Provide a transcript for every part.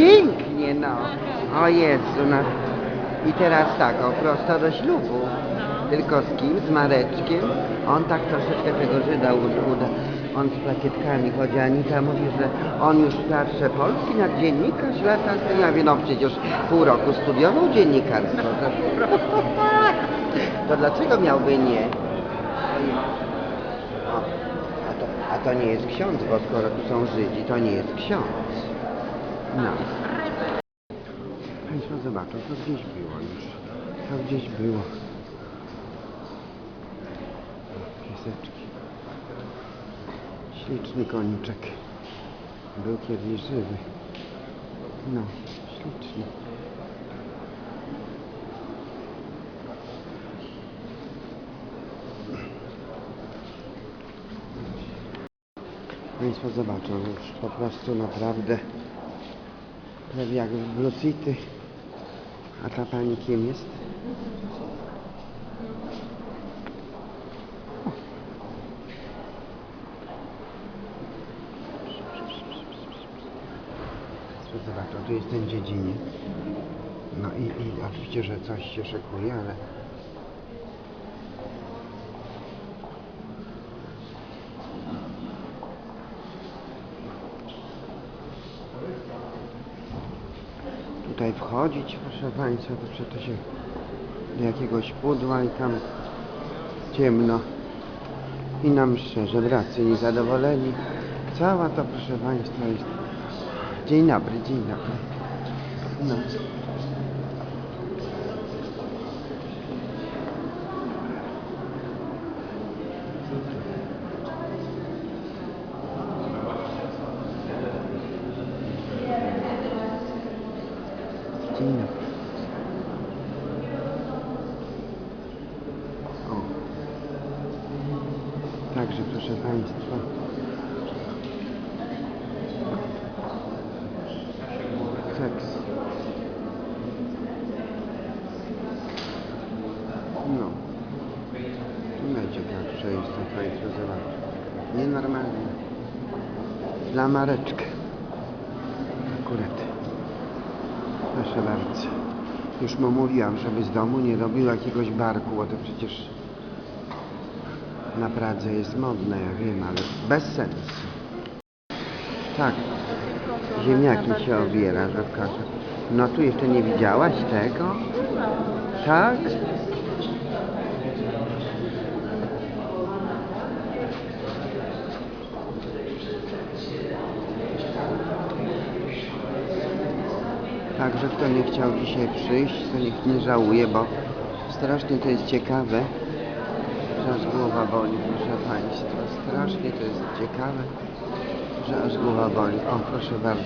pięknie, no. O Jezu, no. I teraz tak, o, prosto do ślubu. Tylko z kim? Z Mareczkiem. On tak troszeczkę tego Żyda uda. On z plakietkami chodzi. Anita mówi, że on już w Teatrze Polski na dziennikarz lata. Ja mówię, no przecież pół roku studiował dziennikarstwo. To, to dlaczego miałby nie? O, a, to, a to nie jest ksiądz, bo skoro tu są Żydzi, to nie jest ksiądz. No. Państwo zobaczą, to gdzieś było już. To gdzieś było. Pieseczki. Śliczny koniczek. Był kiedyś żywy. No, śliczny. Państwo zobaczą, już po prostu naprawdę prawie jak w Blue City. A ta pani kim jest? Zobaczą, tu jest ten dziedziniec. No i, i oczywiście, że coś się szykuje, ale tutaj wchodzić, proszę Państwa, to przecież się do jakiegoś pudła i tam ciemno. I nam szczerze bracy niezadowoleni. Cała to, proszę Państwa, jest... Dzień dobry, dzień dobry. No. Dobry. O. Także proszę Państwa. Seks. No. Najciekawsze jest to Państwo zobaczą. Nienormalne. Dla Mareczkę. Akurat. Proszę bardzo. Już mu mówiłam, żeby z domu nie robił jakiegoś barku, bo to przecież na Pradze jest modne, ja wiem, ale bez sensu. Tak, ziemniaki się obiera, że. No tu jeszcze nie widziałaś tego? Tak? Także kto nie chciał dzisiaj przyjść, to niech nie żałuje, bo strasznie to jest ciekawe, że aż głowa boli, proszę Państwa. Strasznie to jest ciekawe, że aż głowa boli. O, proszę bardzo.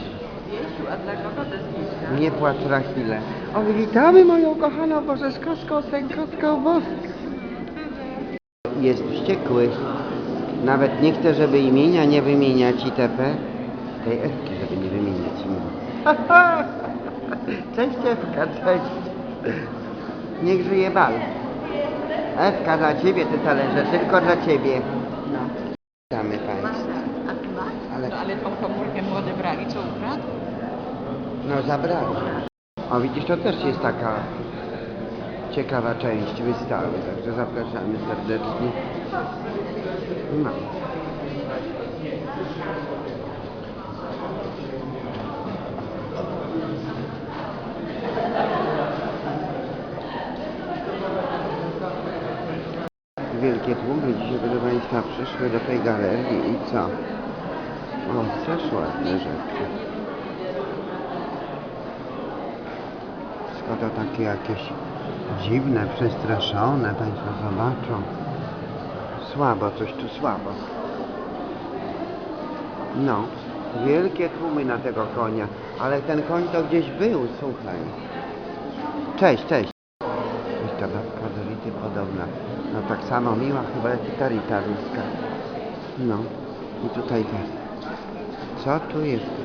Nie płacz Rachile. O, witamy moją kochaną Bożeszkowską, Sękowską Boską. Jest wściekły. Nawet nie chce, żeby imienia nie wymieniać itp. Tej Ewki, żeby nie wymieniać imienia. Cześć Ewka, cześć. Niech żyje bal. Ewka dla ciebie te talerze, tylko dla ciebie. No. Witamy Państwa. A ty masz? Ale- No, ale tą komórkę młode brali, co ukradł? No zabrali. O widzisz, to też jest taka ciekawa część wystawy, także zapraszamy serdecznie. No. Wielkie tłumy dzisiaj, proszę Państwa, przyszły do tej galerii i co? O, też ładne rzeczy. Wszystko to takie jakieś dziwne, przestraszone, Państwo zobaczą. Słabo, coś tu słabo. No, wielkie tłumy na tego konia, ale ten koń to gdzieś był, słuchaj. Cześć, cześć. Jest ta babka do Rity podobna. No tak samo miła chyba jak i ta Rita. No, i tutaj też. Co tu jest?